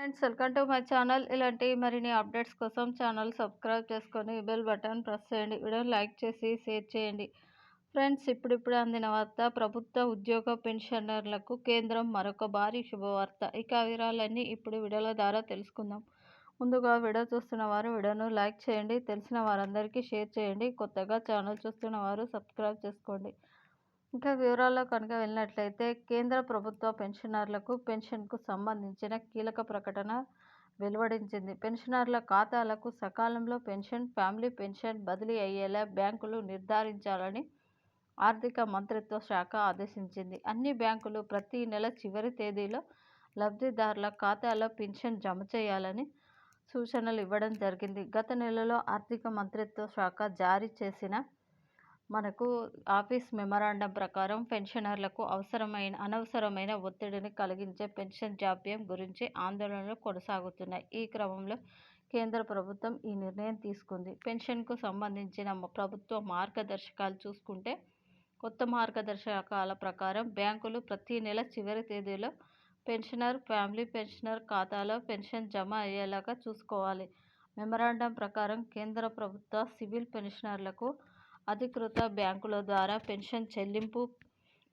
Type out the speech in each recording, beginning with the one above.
Friends welcome to my channel. ఇలాంటి మరిన్ని updates కోసం ఛానల్ సబ్స్క్రైబ్ చేసుకొని బెల్ బటన్ ప్రెస్ చేయండి. వీడియో లైక్ చేసి షేర్ చేయండి. ఫ్రెండ్స్ ఇప్పుడిప్పుడు అందిన వార్త ప్రభుత్వ ఉద్యోగ పెన్షనర్లకు కేంద్రం మరొక భారీ శుభవార్త. ఇక వివరాలన్నీ ఇప్పుడు వీడియోల ద్వారా తెలుసుకుందాం. ముందుగా వీడియో చూస్తున్న వారు వీడియోను లైక్ చేయండి. తెలిసిన వారందరికీ షేర్ చేయండి. కొత్తగా ఛానల్ చూస్తున్న వారు సబ్స్క్రైబ్ చేసుకోండి. ఇంకా వివరాల్లో కనుక వెళ్ళినట్లయితే కేంద్ర ప్రభుత్వ పెన్షనర్లకు పెన్షన్కు సంబంధించిన కీలక ప్రకటన వెలువడించింది. పెన్షనర్ల ఖాతాలకు సకాలంలో పెన్షన్ ఫ్యామిలీ పెన్షన్ బదిలీ అయ్యేలా బ్యాంకులు నిర్ధారించాలని ఆర్థిక మంత్రిత్వ శాఖ ఆదేశించింది. అన్ని బ్యాంకులు ప్రతి నెల చివరి తేదీలో లబ్ధిదారుల ఖాతాలో పెన్షన్ జమ చేయాలని సూచనలు ఇవ్వడం జరిగింది. గత నెలలో ఆర్థిక మంత్రిత్వ శాఖ జారీ చేసిన మనకు ఆఫీస్ మెమరాండం ప్రకారం పెన్షనర్లకు అవసరమైన అనవసరమైన ఒత్తిడిని కలిగించే పెన్షన్ జాప్యం గురించి ఆందోళనలు కొనసాగుతున్నాయి. ఈ క్రమంలో కేంద్ర ప్రభుత్వం ఈ నిర్ణయం తీసుకుంది. పెన్షన్కు సంబంధించిన ప్రభుత్వ మార్గదర్శకాలు చూసుకుంటే కొత్త మార్గదర్శకాల ప్రకారం బ్యాంకులు ప్రతి నెల చివరి తేదీలో పెన్షనర్ ఫ్యామిలీ పెన్షనర్ ఖాతాలో పెన్షన్ జమ అయ్యేలాగా చూసుకోవాలి. మెమరాండం ప్రకారం కేంద్ర ప్రభుత్వ సివిల్ పెన్షనర్లకు అధికృత బ్యాంకుల ద్వారా పెన్షన్ చెల్లింపు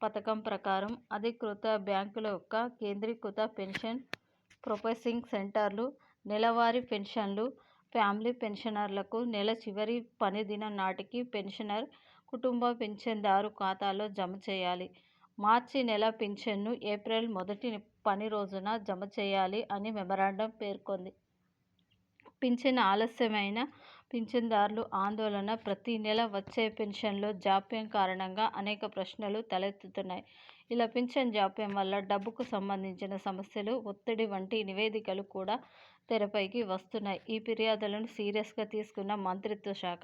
పథకం ప్రకారం అధికృత బ్యాంకుల యొక్క కేంద్రీకృత పెన్షన్ ప్రొసెసింగ్ సెంటర్లు నెలవారీ పెన్షన్లు ఫ్యామిలీ పెన్షనర్లకు నెల చివరి పనిదిన నాటికి పెన్షనర్ కుటుంబ పెన్షన్దారు ఖాతాలో జమ చేయాలి. మార్చి నెల పెన్షన్ను ఏప్రిల్ మొదటి పని రోజున జమ చేయాలి అని మెమరాండం పేర్కొంది. పింఛన్ ఆలస్యమైన పింఛన్దారులు ఆందోళన ప్రతి నెల వచ్చే పెన్షన్లో జాప్యం కారణంగా అనేక ప్రశ్నలు తలెత్తుతున్నాయి. ఇలా పింఛన్ జాప్యం వల్ల డబ్బుకు సంబంధించిన సమస్యలు ఒత్తిడి వంటి నివేదికలు కూడా తెరపైకి వస్తున్నాయి. ఈ ఫిర్యాదులను సీరియస్గా తీసుకున్న మంత్రిత్వ శాఖ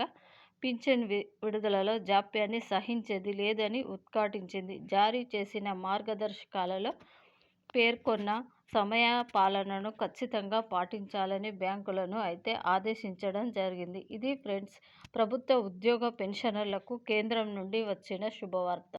పింఛన్ విడుదలలో జాప్యాన్ని సహించేది లేదని ఉద్ఘాటించింది. జారీ చేసిన మార్గదర్శకాలలో పేర్కొన్న సమయ పాలనను ఖచ్చితంగా పాటించాలని బ్యాంకులను అయితే ఆదేశించడం జరిగింది. ఇది ఫ్రెండ్స్ ప్రభుత్వ ఉద్యోగ పెన్షనర్లకు కేంద్రం నుండి వచ్చిన శుభవార్త.